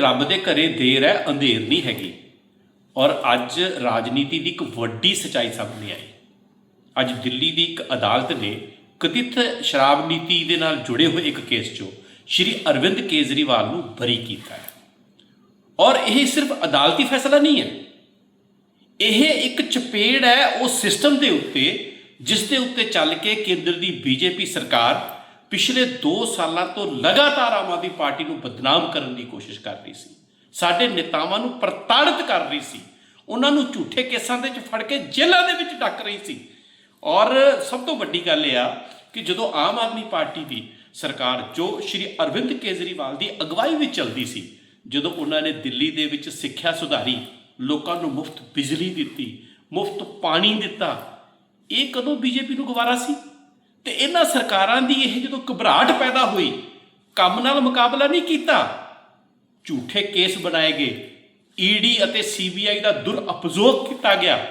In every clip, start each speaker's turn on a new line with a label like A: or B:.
A: ਰੱਬ ਦੇ ਘਰੇ ਦੇਰ ਹੈ, ਅੰਧੇਰ ਨਹੀਂ ਹੈਗੀ। ਔਰ ਅੱਜ ਰਾਜਨੀਤੀ ਦੀ ਇੱਕ ਵੱਡੀ ਸਚਾਈ ਸਾਹਮਣੇ ਆਈ। ਅੱਜ ਦਿੱਲੀ ਦੀ ਇੱਕ ਅਦਾਲਤ ਨੇ ਕਥਿਤ ਸ਼ਰਾਬ ਨੀਤੀ ਦੇ ਨਾਲ ਜੁੜੇ ਹੋਏ ਇੱਕ ਕੇਸ 'ਚੋਂ ਸ਼੍ਰੀ ਅਰਵਿੰਦ ਕੇਜਰੀਵਾਲ ਨੂੰ ਬਰੀ ਕੀਤਾ ਹੈ। ਔਰ ਇਹ ਸਿਰਫ ਅਦਾਲਤੀ ਫੈਸਲਾ ਨਹੀਂ ਹੈ। ਇਹ ਇੱਕ ਚਪੇੜ ਹੈ, ਉਹ ਸਿਸਟਮ ਦੇ ਉੱਤੇ, ਜਿਸ ਦੇ ਉੱਤੇ ਚੱਲ ਕੇ ਕੇਂਦਰ ਦੀ ਬੀਜੇਪੀ ਸਰਕਾਰ ਪਿਛਲੇ 2 ਸਾਲਾਂ ਤੋਂ ਲਗਾਤਾਰ ਆਮ ਆਦਮੀ ਪਾਰਟੀ ਨੂੰ ਬਦਨਾਮ ਕਰਨ ਦੀ ਕੋਸ਼ਿਸ਼ ਕਰ ਰਹੀ ਸੀ। ਸਾਡੇ ਨੇਤਾਵਾਂ ਨੂੰ ਪ੍ਰਤਾੜਿਤ ਕਰ ਰਹੀ ਸੀ। ਉਹਨਾਂ ਨੂੰ ਝੂਠੇ ਕੇਸਾਂ ਦੇ ਵਿੱਚ ਫੜ ਕੇ ਜੇਲ੍ਹਾਂ ਦੇ ਵਿੱਚ ਡੱਕ ਰਹੀ ਸੀ। ਔਰ ਸਭ ਤੋਂ ਵੱਡੀ ਗੱਲ ਇਹ ਆ ਕਿ ਜਦੋਂ ਆਮ ਆਦਮੀ ਪਾਰਟੀ ਦੀ ਸਰਕਾਰ ਜੋ ਸ਼੍ਰੀ ਅਰਵਿੰਦ ਕੇਜਰੀਵਾਲ ਦੀ ਅਗਵਾਈ ਵਿੱਚ ਚੱਲਦੀ ਸੀ, ਜਦੋਂ ਉਹਨਾਂ ਨੇ ਦਿੱਲੀ ਦੇ ਵਿੱਚ ਸਿੱਖਿਆ ਸੁਧਾਰੀ, ਲੋਕਾਂ ਨੂੰ ਮੁਫਤ ਬਿਜਲੀ ਦਿੱਤੀ, ਮੁਫਤ ਪਾਣੀ ਦਿੱਤਾ, ਇਹ ਕਦੋਂ ਬੀਜੇਪੀ ਨੂੰ ਗਵਾਰਾ ਸੀ? ਤੇ ਇਹਨਾਂ ਸਰਕਾਰਾਂ ਦੀ ਇਹ ਜਦੋਂ ਘਬਰਾਹਟ ਪੈਦਾ ਹੋਈ, ਕੰਮ ਨਾਲ ਮੁਕਾਬਲਾ ਨਹੀਂ ਕੀਤਾ। ਝੂਠੇ ਕੇਸ ਬਣਾਏ ਗਏ। ਈਡੀ ਅਤੇ ਸੀਬੀਆਈ ਦਾ ਦੁਰਉਪਯੋਗ ਕੀਤਾ ਗਿਆ।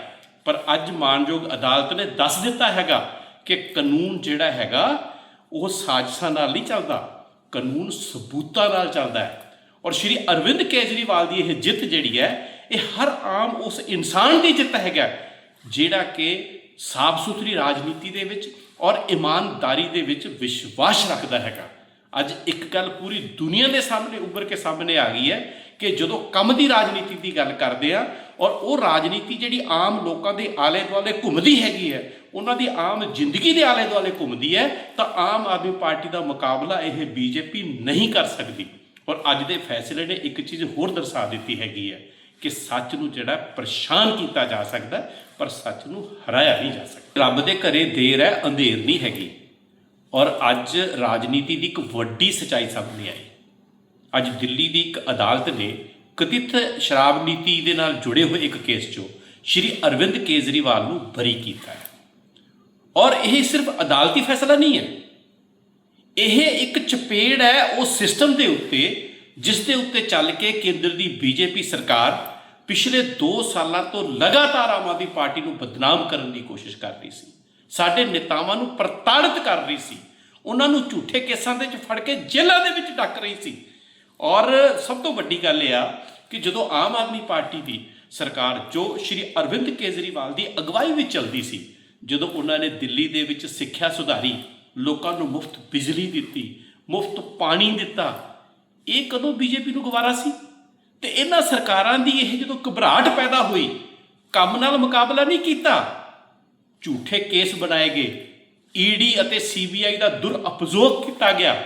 A: ਪਰ ਅੱਜ ਮਾਨਯੋਗ ਅਦਾਲਤ ਨੇ ਦੱਸ ਦਿੱਤਾ ਹੈਗਾ ਕਿ ਕਾਨੂੰਨ ਜਿਹੜਾ ਹੈਗਾ, ਉਹ ਸਾਜ਼ਿਸ਼ਾਂ ਨਾਲ ਨਹੀਂ ਚੱਲਦਾ। ਕਾਨੂੰਨ ਸਬੂਤਾਂ ਨਾਲ ਚੱਲਦਾ ਹੈ। ਔਰ ਸ਼੍ਰੀ ਅਰਵਿੰਦ ਕੇਜਰੀਵਾਲ ਦੀ ਇਹ ਜਿੱਤ ਜਿਹੜੀ ਹੈ, ਇਹ ਹਰ ਆਮ ਉਸ ਇਨਸਾਨ ਦੀ ਜਿੱਤ ਹੈਗਾ, ਜਿਹੜਾ ਕਿ ਸਾਫ਼ ਸੁਥਰੀ ਰਾਜਨੀਤੀ ਦੇ ਵਿੱਚ ਔਰ ਇਮਾਨਦਾਰੀ ਦੇ ਵਿੱਚ ਵਿਸ਼ਵਾਸ ਰੱਖਦਾ ਹੈਗਾ। ਅੱਜ ਇੱਕ ਗੱਲ ਪੂਰੀ ਦੁਨੀਆ ਦੇ ਸਾਹਮਣੇ ਉੱਭਰ ਕੇ ਸਾਹਮਣੇ ਆ ਗਈ ਹੈ ਕਿ ਜਦੋਂ ਕੰਮ ਦੀ ਰਾਜਨੀਤੀ ਦੀ ਗੱਲ ਕਰਦੇ ਆ ਔਰ ਉਹ ਰਾਜਨੀਤੀ ਜਿਹੜੀ ਆਮ ਲੋਕਾਂ ਦੇ ਆਲੇ ਦੁਆਲੇ ਘੁੰਮਦੀ ਹੈਗੀ ਹੈ, ਉਹਨਾਂ ਦੀ ਆਮ ਜ਼ਿੰਦਗੀ ਦੇ ਆਲੇ ਦੁਆਲੇ ਘੁੰਮਦੀ ਹੈ, ਤਾਂ ਆਮ ਆਦਮੀ ਪਾਰਟੀ ਦਾ ਮੁਕਾਬਲਾ ਇਹ ਬੀਜੇਪੀ ਨਹੀਂ ਕਰ ਸਕਦੀ। ਔਰ ਅੱਜ ਦੇ ਫੈਸਲੇ ਨੇ ਇੱਕ ਚੀਜ਼ ਹੋਰ ਦਰਸਾ ਦਿੱਤੀ ਹੈਗੀ ਹੈ ਕਿ ਸੱਚ ਨੂੰ ਜਿਹੜਾ ਪਰੇਸ਼ਾਨ ਕੀਤਾ ਜਾ ਸਕਦਾ ਪਰ ਸੱਚ ਨੂੰ ਹਰਾਇਆ ਨਹੀਂ ਜਾ ਸਕਦਾ। ਰੱਬ ਦੇ ਘਰੇ ਦੇਰ ਹੈ, ਅੰਧੇਰ ਨਹੀਂ ਹੈਗੀ। ਔਰ ਅੱਜ ਰਾਜਨੀਤੀ ਦੀ ਇੱਕ ਵੱਡੀ ਸਚਾਈ ਸਾਹਮਣੇ ਆਈ। ਅੱਜ ਦਿੱਲੀ ਦੀ ਇੱਕ ਅਦਾਲਤ ਨੇ ਕਥਿਤ ਸ਼ਰਾਬ ਨੀਤੀ ਦੇ ਨਾਲ ਜੁੜੇ ਹੋਏ ਇੱਕ ਕੇਸ 'ਚੋਂ ਸ਼੍ਰੀ ਅਰਵਿੰਦ ਕੇਜਰੀਵਾਲ ਨੂੰ ਬਰੀ ਕੀਤਾ ਹੈ। ਔਰ ਇਹ ਸਿਰਫ ਅਦਾਲਤੀ ਫੈਸਲਾ ਨਹੀਂ ਹੈ। ਇਹ ਇੱਕ ਚਪੇੜ ਹੈ, ਉਹ ਸਿਸਟਮ ਦੇ ਉੱਤੇ ਜਿਸ ਦੇ ਉੱਤੇ ਚੱਲ ਕੇ ਕੇਂਦਰ ਦੀ ਬੀਜੇਪੀ ਸਰਕਾਰ ਪਿਛਲੇ 2 ਸਾਲਾਂ ਤੋਂ ਲਗਾਤਾਰ ਆਮ ਆਦਮੀ ਪਾਰਟੀ ਨੂੰ ਬਦਨਾਮ ਕਰਨ ਦੀ ਕੋਸ਼ਿਸ਼ ਕਰ ਰਹੀ ਸੀ। ਸਾਡੇ ਨੇਤਾਵਾਂ ਨੂੰ ਪ੍ਰਤਾੜਿਤ ਕਰ ਰਹੀ ਸੀ। ਉਹਨਾਂ ਨੂੰ ਝੂਠੇ ਕੇਸਾਂ ਦੇ ਵਿੱਚ ਫੜ ਕੇ ਜੇਲ੍ਹਾਂ ਦੇ ਵਿੱਚ ਡੱਕ ਰਹੀ ਸੀ। ਔਰ ਸਭ ਤੋਂ ਵੱਡੀ ਗੱਲ ਇਹ ਆ ਕਿ ਜਦੋਂ ਆਮ ਆਦਮੀ ਪਾਰਟੀ ਦੀ ਸਰਕਾਰ ਜੋ ਸ਼੍ਰੀ ਅਰਵਿੰਦ ਕੇਜਰੀਵਾਲ ਦੀ ਅਗਵਾਈ ਵਿੱਚ ਚੱਲਦੀ ਸੀ, ਜਦੋਂ ਉਹਨਾਂ ਨੇ ਦਿੱਲੀ ਦੇ ਵਿੱਚ ਸਿੱਖਿਆ ਸੁਧਾਰੀ, ਲੋਕਾਂ ਨੂੰ ਮੁਫਤ ਬਿਜਲੀ ਦਿੱਤੀ, ਮੁਫਤ ਪਾਣੀ ਦਿੱਤਾ ਇਹ ਕਦੋਂ ਬੀਜੇਪੀ ਨੂੰ ਗਵਾਰਾ ਸੀ? ਤੇ ਇਹਨਾਂ ਸਰਕਾਰਾਂ ਦੀ ਇਹ ਜਦੋਂ ਘਬਰਾਹਟ ਪੈਦਾ ਹੋਈ, ਕੰਮ ਨਾਲ ਮੁਕਾਬਲਾ ਨਹੀਂ ਕੀਤਾ। ਝੂਠੇ ਕੇਸ ਬਣਾਏ ਗਏ। ਈਡੀ ਅਤੇ ਸੀਬੀਆਈ ਦਾ ਦੁਰਉਪਯੋਗ ਕੀਤਾ ਗਿਆ।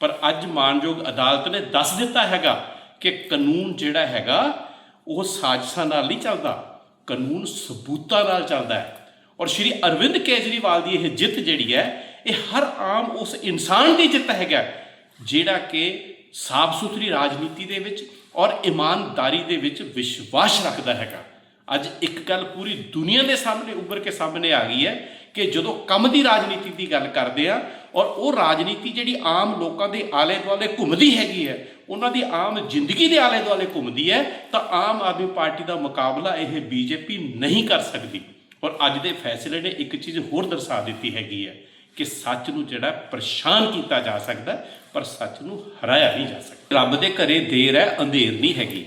A: ਪਰ ਅੱਜ ਮਾਨਯੋਗ ਅਦਾਲਤ ਨੇ ਦੱਸ ਦਿੱਤਾ ਹੈਗਾ ਕਿ ਕਾਨੂੰਨ ਜਿਹੜਾ ਹੈਗਾ, ਉਹ ਸਾਜ਼ਿਸ਼ਾਂ ਨਾਲ ਨਹੀਂ ਚੱਲਦਾ। ਕਾਨੂੰਨ ਸਬੂਤਾਂ ਨਾਲ ਚੱਲਦਾ ਹੈ। ਔਰ ਸ਼੍ਰੀ ਅਰਵਿੰਦ ਕੇਜਰੀਵਾਲ ਦੀ ਇਹ ਜਿੱਤ ਜਿਹੜੀ ਹੈ, ਇਹ ਹਰ ਆਮ ਉਸ ਇਨਸਾਨ ਦੀ ਜਿੱਤ ਹੈਗਾ, ਜਿਹੜਾ ਕਿ ਸਾਫ਼ ਸੁਥਰੀ ਰਾਜਨੀਤੀ ਦੇ ਵਿੱਚ ਔਰ ਇਮਾਨਦਾਰੀ ਦੇ ਵਿੱਚ ਵਿਸ਼ਵਾਸ ਰੱਖਦਾ ਹੈਗਾ। ਅੱਜ ਇੱਕ ਗੱਲ ਪੂਰੀ ਦੁਨੀਆ ਦੇ ਸਾਹਮਣੇ ਉੱਭਰ ਕੇ ਸਾਹਮਣੇ ਆ ਗਈ ਹੈ ਕਿ ਜਦੋਂ ਕੰਮ ਦੀ ਰਾਜਨੀਤੀ ਦੀ ਗੱਲ ਕਰਦੇ ਆ ਔਰ ਉਹ ਰਾਜਨੀਤੀ ਜਿਹੜੀ ਆਮ ਲੋਕਾਂ ਦੇ ਆਲੇ ਦੁਆਲੇ ਘੁੰਮਦੀ ਹੈਗੀ ਹੈ, ਉਹਨਾਂ ਦੀ ਆਮ ਜ਼ਿੰਦਗੀ ਦੇ ਆਲੇ ਦੁਆਲੇ ਘੁੰਮਦੀ ਹੈ, ਤਾਂ ਆਮ ਆਦਮੀ ਪਾਰਟੀ ਦਾ ਮੁਕਾਬਲਾ ਇਹ ਬੀਜੇਪੀ ਨਹੀਂ ਕਰ ਸਕਦੀ। ਔਰ ਅੱਜ ਦੇ ਫੈਸਲੇ ਨੇ ਇੱਕ ਚੀਜ਼ ਹੋਰ ਦਰਸਾ ਦਿੱਤੀ ਹੈਗੀ ਹੈ ਕਿ ਸੱਚ ਨੂੰ ਜਿਹੜਾ ਪਰੇਸ਼ਾਨ ਕੀਤਾ ਜਾ ਸਕਦਾ ਪਰ ਸੱਚ ਨੂੰ ਹਰਾਇਆ ਨਹੀਂ ਜਾ ਸਕਦਾ। ਰੱਬ ਦੇ ਘਰੇ ਦੇਰ ਹੈ, ਅੰਧੇਰ ਨਹੀਂ ਹੈਗੀ।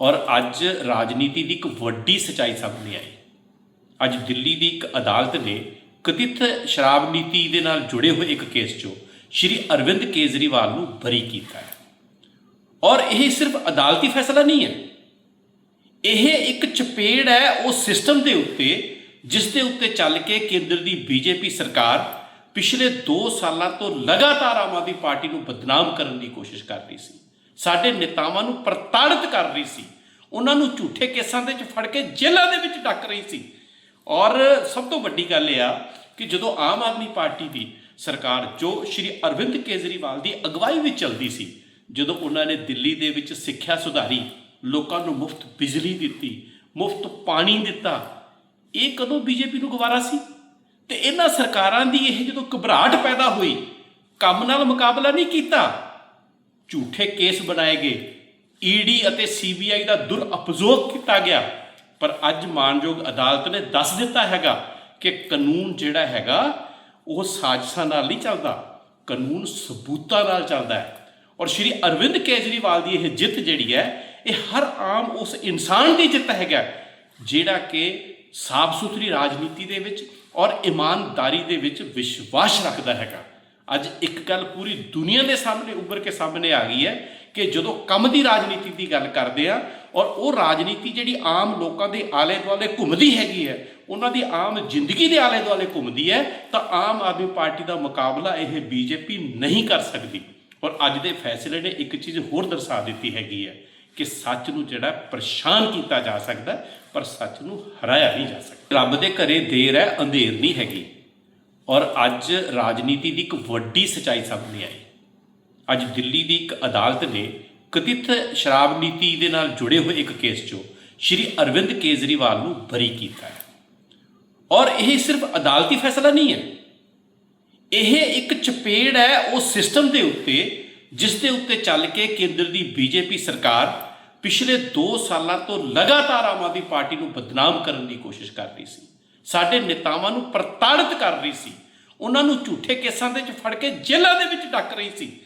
A: ਔਰ ਅੱਜ ਰਾਜਨੀਤੀ ਦੀ ਇੱਕ ਵੱਡੀ ਸਚਾਈ ਸਾਹਮਣੇ ਆਈ। ਅੱਜ ਦਿੱਲੀ ਦੀ ਇੱਕ ਅਦਾਲਤ ਨੇ ਕਥਿਤ ਸ਼ਰਾਬ ਨੀਤੀ ਦੇ ਨਾਲ ਜੁੜੇ ਹੋਏ ਇੱਕ ਕੇਸ 'ਚੋਂ ਸ਼੍ਰੀ ਅਰਵਿੰਦ ਕੇਜਰੀਵਾਲ ਨੂੰ ਬਰੀ ਕੀਤਾ ਹੈ। ਔਰ ਇਹ ਸਿਰਫ ਅਦਾਲਤੀ ਫੈਸਲਾ ਨਹੀਂ ਹੈ। ਇਹ ਇੱਕ ਚਪੇੜ ਹੈ, ਉਹ ਸਿਸਟਮ ਦੇ ਉੱਤੇ ਜਿਸ ਦੇ ਉੱਤੇ ਚੱਲ ਕੇ ਕੇਂਦਰ ਦੀ ਬੀਜੇਪੀ ਸਰਕਾਰ ਪਿਛਲੇ 2 ਸਾਲਾਂ ਤੋਂ ਲਗਾਤਾਰ ਆਮ ਆਦਮੀ ਪਾਰਟੀ ਨੂੰ ਬਦਨਾਮ ਕਰਨ ਦੀ ਕੋਸ਼ਿਸ਼ ਕਰ ਰਹੀ ਸੀ। ਸਾਡੇ ਨੇਤਾਵਾਂ ਨੂੰ ਪ੍ਰਤਾੜਿਤ ਕਰ ਰਹੀ ਸੀ। ਉਹਨਾਂ ਨੂੰ ਝੂਠੇ ਕੇਸਾਂ ਦੇ ਵਿੱਚ ਫੜ ਕੇ ਜੇਲ੍ਹਾਂ ਦੇ ਵਿੱਚ ਡੱਕ ਰਹੀ ਸੀ। ਔਰ ਸਭ ਤੋਂ ਵੱਡੀ ਗੱਲ ਇਹ ਆ ਕਿ ਜਦੋਂ ਆਮ ਆਦਮੀ ਪਾਰਟੀ ਦੀ ਸਰਕਾਰ ਜੋ ਸ਼੍ਰੀ ਅਰਵਿੰਦ ਕੇਜਰੀਵਾਲ ਦੀ ਅਗਵਾਈ ਵਿੱਚ ਚੱਲਦੀ ਸੀ, ਜਦੋਂ ਉਹਨਾਂ ਨੇ ਦਿੱਲੀ ਦੇ ਵਿੱਚ ਸਿੱਖਿਆ ਸੁਧਾਰੀ, ਲੋਕਾਂ ਨੂੰ ਮੁਫਤ ਬਿਜਲੀ ਦਿੱਤੀ, ਮੁਫਤ ਪਾਣੀ ਦਿੱਤਾ ਇਹ ਕਦੋਂ ਬੀਜੇਪੀ ਨੂੰ ਗਵਾਰਾ ਸੀ? ਤੇ ਇਹਨਾਂ ਸਰਕਾਰਾਂ ਦੀ ਇਹ ਜਦੋਂ ਘਬਰਾਹਟ ਪੈਦਾ ਹੋਈ, ਕੰਮ ਨਾਲ ਮੁਕਾਬਲਾ ਨਹੀਂ ਕੀਤਾ। ਝੂਠੇ ਕੇਸ ਬਣਾਏ ਗਏ। ਈਡੀ ਅਤੇ ਸੀਬੀਆਈ ਦਾ ਦੁਰਉਪਯੋਗ ਕੀਤਾ ਗਿਆ। ਪਰ ਅੱਜ ਮਾਨਯੋਗ ਅਦਾਲਤ ਨੇ ਦੱਸ ਦਿੱਤਾ ਹੈਗਾ ਕਿ ਕਾਨੂੰਨ ਜਿਹੜਾ ਹੈਗਾ, ਉਹ ਸਾਜ਼ਿਸ਼ਾਂ ਨਾਲ ਨਹੀਂ ਚੱਲਦਾ। ਕਾਨੂੰਨ ਸਬੂਤਾਂ ਨਾਲ ਚੱਲਦਾ ਹੈ। ਔਰ ਸ਼੍ਰੀ ਅਰਵਿੰਦ ਕੇਜਰੀਵਾਲ ਦੀ ਇਹ ਜਿੱਤ ਜਿਹੜੀ ਹੈ, ਇਹ ਹਰ ਆਮ ਉਸ ਇਨਸਾਨ ਦੀ ਜਿੱਤ ਹੈਗਾ। ਜਿਹੜਾ ਕਿ ਸਾਫ਼ ਸੁਥਰੀ ਰਾਜਨੀਤੀ ਦੇ ਵਿੱਚ ਔਰ ਇਮਾਨਦਾਰੀ ਦੇ ਵਿੱਚ ਵਿਸ਼ਵਾਸ ਰੱਖਦਾ ਹੈਗਾ। ਅੱਜ ਇੱਕ ਗੱਲ ਪੂਰੀ ਦੁਨੀਆ ਦੇ ਸਾਹਮਣੇ ਉੱਭਰ ਕੇ ਸਾਹਮਣੇ ਆ ਗਈ ਹੈ ਕਿ ਜਦੋਂ ਕੰਮ ਦੀ ਰਾਜਨੀਤੀ ਦੀ ਗੱਲ ਕਰਦੇ ਆ ਔਰ ਉਹ ਰਾਜਨੀਤੀ ਜਿਹੜੀ ਆਮ ਲੋਕਾਂ ਦੇ ਆਲੇ ਦੁਆਲੇ ਘੁੰਮਦੀ ਹੈਗੀ ਹੈ, ਉਹਨਾਂ ਦੀ ਆਮ ਜ਼ਿੰਦਗੀ ਦੇ ਆਲੇ ਦੁਆਲੇ ਘੁੰਮਦੀ ਹੈ, ਤਾਂ ਆਮ ਆਦਮੀ ਪਾਰਟੀ ਦਾ ਮੁਕਾਬਲਾ ਇਹ ਬੀਜੇਪੀ ਨਹੀਂ ਕਰ ਸਕਦੀ। ਔਰ ਅੱਜ ਦੇ ਫੈਸਲੇ ਨੇ ਇੱਕ ਚੀਜ਼ ਹੋਰ ਦਰਸਾ ਦਿੱਤੀ ਹੈਗੀ ਹੈ ਕਿ ਸੱਚ ਨੂੰ ਜਿਹੜਾ ਪਰੇਸ਼ਾਨ ਕੀਤਾ ਜਾ ਸਕਦਾ ਪਰ ਸੱਚ ਨੂੰ ਹਰਾਇਆ ਨਹੀਂ ਜਾ ਸਕਦਾ। ਰੱਬ ਦੇ ਘਰੇ ਦੇਰ ਹੈ, ਅੰਧੇਰ ਨਹੀਂ ਹੈਗੀ। ਔਰ ਅੱਜ ਰਾਜਨੀਤੀ ਦੀ ਇੱਕ ਵੱਡੀ ਸਚਾਈ ਸਾਹਮਣੇ ਆਈ। ਅੱਜ ਦਿੱਲੀ ਦੀ ਇੱਕ ਅਦਾਲਤ ਨੇ ਕਥਿਤ ਸ਼ਰਾਬ ਨੀਤੀ ਦੇ ਨਾਲ ਜੁੜੇ ਹੋਏ ਇੱਕ ਕੇਸ 'ਚੋਂ ਸ਼੍ਰੀ ਅਰਵਿੰਦ ਕੇਜਰੀਵਾਲ ਨੂੰ ਬਰੀ ਕੀਤਾ ਹੈ। ਔਰ ਇਹ ਸਿਰਫ ਅਦਾਲਤੀ ਫੈਸਲਾ ਨਹੀਂ ਹੈ। ਇਹ ਇੱਕ ਚਪੇੜ ਹੈ ਉਹ ਸਿਸਟਮ ਦੇ ਉੱਤੇ, ਜਿਸ ਦੇ ਉੱਤੇ ਚੱਲ ਕੇ ਕੇਂਦਰ ਦੀ ਬੀਜੇਪੀ ਸਰਕਾਰ ਪਿਛਲੇ 2 ਸਾਲਾਂ ਤੋਂ ਲਗਾਤਾਰ ਆਮ ਆਦਮੀ ਪਾਰਟੀ ਨੂੰ ਬਦਨਾਮ ਕਰਨ ਦੀ ਕੋਸ਼ਿਸ਼ ਕਰ ਰਹੀ ਸੀ। ਸਾਡੇ ਨੇਤਾਵਾਂ ਨੂੰ ਪ੍ਰਤਾੜਿਤ ਕਰ ਰਹੀ ਸੀ। ਉਹਨਾਂ ਨੂੰ ਝੂਠੇ ਕੇਸਾਂ ਦੇ ਵਿੱਚ ਫੜ ਕੇ ਜੇਲ੍ਹਾਂ ਦੇ ਵਿੱਚ ਡੱਕ ਰਹੀ ਸੀ।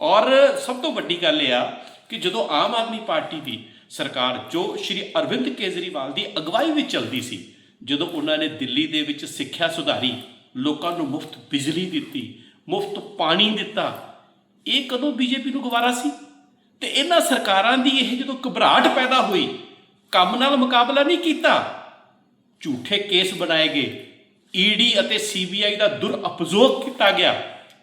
A: ਔਰ ਸਭ ਤੋਂ ਵੱਡੀ ਗੱਲ ਇਹ ਆ ਕਿ ਜਦੋਂ ਆਮ ਆਦਮੀ ਪਾਰਟੀ ਦੀ ਸਰਕਾਰ ਜੋ ਸ਼੍ਰੀ ਅਰਵਿੰਦ ਕੇਜਰੀਵਾਲ ਦੀ ਅਗਵਾਈ ਵਿੱਚ ਚੱਲਦੀ ਸੀ, ਜਦੋਂ ਉਹਨਾਂ ਨੇ ਦਿੱਲੀ ਦੇ ਵਿੱਚ ਸਿੱਖਿਆ ਸੁਧਾਰੀ, ਲੋਕਾਂ ਨੂੰ ਮੁਫਤ ਬਿਜਲੀ ਦਿੱਤੀ, ਮੁਫਤ ਪਾਣੀ ਦਿੱਤਾ, ਇਹ ਕਦੋਂ ਬੀਜੇਪੀ ਨੂੰ ਗਵਾਰਾ ਸੀ? ਤੇ ਇਹਨਾਂ ਸਰਕਾਰਾਂ ਦੀ ਇਹ ਜਦੋਂ ਘਬਰਾਹਟ ਪੈਦਾ ਹੋਈ, ਕੰਮ ਨਾਲ ਮੁਕਾਬਲਾ ਨਹੀਂ ਕੀਤਾ। ਝੂਠੇ ਕੇਸ ਬਣਾਏ ਗਏ। ਈਡੀ ਅਤੇ ਸੀਬੀਆਈ ਦਾ ਦੁਰਉਪਯੋਗ ਕੀਤਾ ਗਿਆ।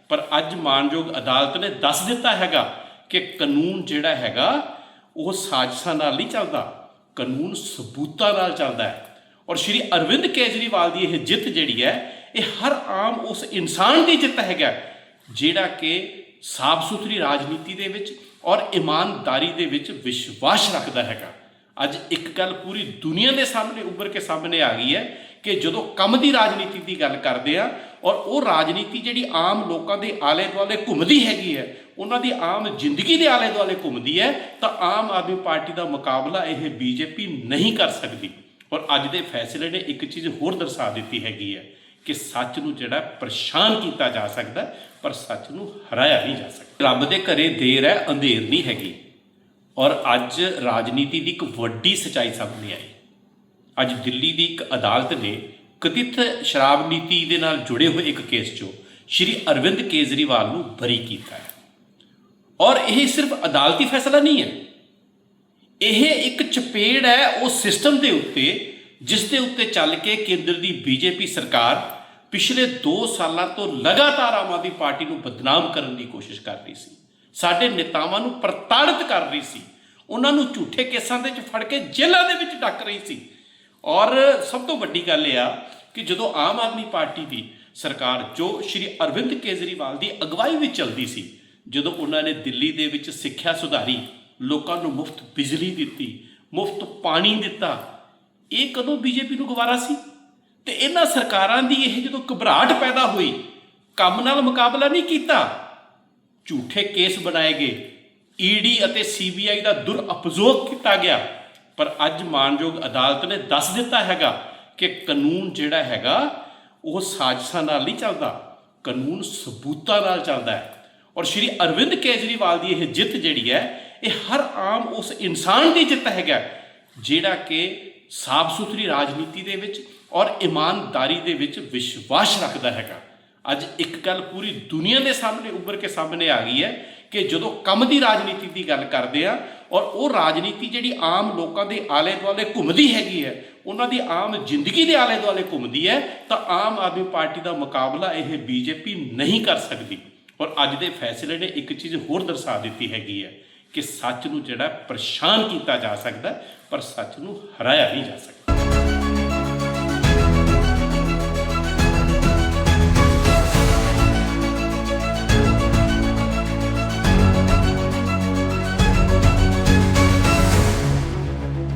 A: ਪਰ ਅੱਜ ਮਾਨਯੋਗ ਅਦਾਲਤ ਨੇ ਦੱਸ ਦਿੱਤਾ ਹੈਗਾ ਕਿ ਕਾਨੂੰਨ ਜਿਹੜਾ ਹੈਗਾ, ਉਹ ਸਾਜ਼ਿਸ਼ਾਂ ਨਾਲ ਨਹੀਂ ਚੱਲਦਾ। ਕਾਨੂੰਨ ਸਬੂਤਾਂ ਨਾਲ ਚੱਲਦਾ ਹੈ। ਔਰ ਸ਼੍ਰੀ ਅਰਵਿੰਦ ਕੇਜਰੀਵਾਲ ਦੀ ਇਹ ਜਿੱਤ ਜਿਹੜੀ ਹੈ, ਇਹ ਹਰ ਆਮ ਉਸ ਇਨਸਾਨ ਦੀ ਜਿੱਤ ਹੈਗਾ, ਜਿਹੜਾ ਕਿ ਸਾਫ਼ ਸੁਥਰੀ ਰਾਜਨੀਤੀ ਦੇ ਵਿੱਚ ਔਰ ਇਮਾਨਦਾਰੀ ਦੇ ਵਿੱਚ ਵਿਸ਼ਵਾਸ ਰੱਖਦਾ ਹੈਗਾ। ਅੱਜ ਇੱਕ ਗੱਲ ਪੂਰੀ ਦੁਨੀਆ ਦੇ ਸਾਹਮਣੇ ਉੱਭਰ ਕੇ ਸਾਹਮਣੇ ਆ ਗਈ ਹੈ ਕਿ ਜਦੋਂ ਕੰਮ ਦੀ ਰਾਜਨੀਤੀ ਦੀ ਗੱਲ ਕਰਦੇ ਆ ਔਰ ਉਹ ਰਾਜਨੀਤੀ ਜਿਹੜੀ ਆਮ ਲੋਕਾਂ ਦੇ ਆਲੇ ਦੁਆਲੇ ਘੁੰਮਦੀ ਹੈਗੀ ਹੈ, ਉਹਨਾਂ ਦੀ ਆਮ ਜ਼ਿੰਦਗੀ ਦੇ ਆਲੇ ਦੁਆਲੇ ਘੁੰਮਦੀ ਹੈ, ਤਾਂ ਆਮ ਆਦਮੀ ਪਾਰਟੀ ਦਾ ਮੁਕਾਬਲਾ ਇਹ ਬੀਜੇਪੀ ਨਹੀਂ ਕਰ ਸਕਦੀ। ਔਰ ਅੱਜ ਦੇ ਫੈਸਲੇ ਨੇ ਇੱਕ ਚੀਜ਼ ਹੋਰ ਦਰਸਾ ਦਿੱਤੀ ਹੈਗੀ ਹੈ ਕਿ ਸੱਚ ਨੂੰ ਜਿਹੜਾ ਪਰੇਸ਼ਾਨ ਕੀਤਾ ਜਾ ਸਕਦਾ ਪਰ ਸੱਚ ਨੂੰ ਹਰਾਇਆ ਨਹੀਂ ਜਾ ਸਕਦਾ। ਰੱਬ ਦੇ ਘਰੇ ਦੇਰ ਹੈ, ਅੰਧੇਰ ਨਹੀਂ ਹੈਗੀ। ਔਰ ਅੱਜ ਰਾਜਨੀਤੀ ਦੀ ਇੱਕ ਵੱਡੀ ਸਚਾਈ ਸਾਹਮਣੇ ਆਈ। ਅੱਜ ਦਿੱਲੀ ਦੀ ਇੱਕ ਅਦਾਲਤ ਨੇ ਕਥਿਤ ਸ਼ਰਾਬ ਨੀਤੀ ਦੇ ਨਾਲ ਜੁੜੇ ਹੋਏ ਇੱਕ ਕੇਸ 'ਚੋਂ ਸ਼੍ਰੀ ਅਰਵਿੰਦ ਕੇਜਰੀਵਾਲ ਨੂੰ ਬਰੀ ਕੀਤਾ ਹੈ। ਔਰ ਇਹ ਸਿਰਫ ਅਦਾਲਤੀ ਫੈਸਲਾ ਨਹੀਂ ਹੈ। ਇਹ ਇੱਕ ਚਪੇੜ ਹੈ ਉਹ ਸਿਸਟਮ ਦੇ ਉੱਤੇ, ਜਿਸ ਦੇ ਉੱਤੇ ਚੱਲ ਕੇ ਕੇਂਦਰ ਦੀ ਬੀਜੇਪੀ ਸਰਕਾਰ ਪਿਛਲੇ 2 ਸਾਲਾਂ ਤੋਂ ਲਗਾਤਾਰ ਆਮ ਆਦਮੀ ਪਾਰਟੀ ਨੂੰ ਬਦਨਾਮ ਕਰਨ ਦੀ ਕੋਸ਼ਿਸ਼ ਕਰ ਰਹੀ ਸੀ। ਸਾਡੇ ਨੇਤਾਵਾਂ ਨੂੰ ਪ੍ਰਤਾੜਿਤ ਕਰ ਰਹੀ ਸੀ। ਉਹਨਾਂ ਨੂੰ ਝੂਠੇ ਕੇਸਾਂ ਦੇ ਵਿੱਚ ਫੜ ਕੇ ਜੇਲ੍ਹਾਂ ਦੇ ਵਿੱਚ ਡੱਕ ਰਹੀ ਸੀ। ਔਰ ਸਭ ਤੋਂ ਵੱਡੀ ਗੱਲ ਇਹ ਆ ਕਿ ਜਦੋਂ ਆਮ ਆਦਮੀ ਪਾਰਟੀ ਦੀ ਸਰਕਾਰ ਜੋ ਸ਼੍ਰੀ ਅਰਵਿੰਦ ਕੇਜਰੀਵਾਲ ਦੀ ਅਗਵਾਈ ਵਿੱਚ ਚੱਲਦੀ ਸੀ, ਜਦੋਂ ਉਹਨਾਂ ਨੇ ਦਿੱਲੀ ਦੇ ਵਿੱਚ ਸਿੱਖਿਆ ਸੁਧਾਰੀ, ਲੋਕਾਂ ਨੂੰ ਮੁਫਤ ਬਿਜਲੀ ਦਿੱਤੀ, ਮੁਫਤ ਪਾਣੀ ਦਿੱਤਾ, ਇਹ ਕਦੋਂ ਬੀਜੇਪੀ ਨੂੰ ਗਵਾਰਾ ਸੀ? ਇਹਨਾਂ ਸਰਕਾਰਾਂ ਦੀ ਇਹ ਜਦੋਂ ਘਬਰਾਹਟ ਪੈਦਾ ਹੋਈ, ਕੰਮ ਨਾਲ ਮੁਕਾਬਲਾ ਨਹੀਂ ਕੀਤਾ। ਝੂਠੇ ਕੇਸ ਬਣਾਏ ਗਏ। ਈਡੀ ਅਤੇ ਸੀਬੀਆਈ ਦਾ ਦੁਰਉਪਯੋਗ ਕੀਤਾ ਗਿਆ। ਪਰ ਅੱਜ ਮਾਨਯੋਗ ਅਦਾਲਤ ਨੇ ਦੱਸ ਦਿੱਤਾ ਹੈਗਾ ਕਿ ਕਾਨੂੰਨ ਜਿਹੜਾ ਹੈਗਾ, ਉਹ ਸਾਜ਼ਿਸ਼ਾਂ ਨਾਲ ਨਹੀਂ ਚੱਲਦਾ। ਕਾਨੂੰਨ ਸਬੂਤਾਂ ਨਾਲ ਚੱਲਦਾ ਹੈ। ਔਰ ਸ਼੍ਰੀ ਅਰਵਿੰਦ ਕੇਜਰੀਵਾਲ ਦੀ ਇਹ ਜਿੱਤ ਜਿਹੜੀ ਹੈ, ਇਹ ਹਰ ਆਮ ਉਸ ਇਨਸਾਨ ਦੀ ਜਿੱਤ ਹੈਗਾ, ਜਿਹੜਾ ਕਿ ਸਾਫ਼ ਸੁਥਰੀ ਰਾਜਨੀਤੀ ਦੇ ਵਿੱਚ ਔਰ ਇਮਾਨਦਾਰੀ ਦੇ ਵਿੱਚ ਵਿਸ਼ਵਾਸ ਰੱਖਦਾ ਹੈਗਾ। ਅੱਜ ਇੱਕ ਗੱਲ ਪੂਰੀ ਦੁਨੀਆ ਦੇ ਸਾਹਮਣੇ ਉੱਭਰ ਕੇ ਸਾਹਮਣੇ ਆ ਗਈ ਹੈ ਕਿ ਜਦੋਂ ਕੰਮ ਦੀ ਰਾਜਨੀਤੀ ਦੀ ਗੱਲ ਕਰਦੇ ਆ ਔਰ ਉਹ ਰਾਜਨੀਤੀ ਜਿਹੜੀ ਆਮ ਲੋਕਾਂ ਦੇ ਆਲੇ ਦੁਆਲੇ ਘੁੰਮਦੀ ਹੈਗੀ ਹੈ, ਉਹਨਾਂ ਦੀ ਆਮ ਜ਼ਿੰਦਗੀ ਦੇ ਆਲੇ ਦੁਆਲੇ ਘੁੰਮਦੀ ਹੈ, ਤਾਂ ਆਮ ਆਦਮੀ ਪਾਰਟੀ ਦਾ ਮੁਕਾਬਲਾ ਇਹ ਬੀਜੇਪੀ ਨਹੀਂ ਕਰ ਸਕਦੀ। ਔਰ ਅੱਜ ਦੇ ਫੈਸਲੇ ਨੇ ਇੱਕ ਚੀਜ਼ ਹੋਰ ਦਰਸਾ ਦਿੱਤੀ ਹੈਗੀ ਹੈ ਕਿ ਸੱਚ ਨੂੰ ਜਿਹੜਾ ਪਰੇਸ਼ਾਨ ਕੀਤਾ ਜਾ ਸਕਦਾ ਪਰ ਸੱਚ ਨੂੰ ਹਰਾਇਆ ਨਹੀਂ ਜਾ ਸਕਦਾ।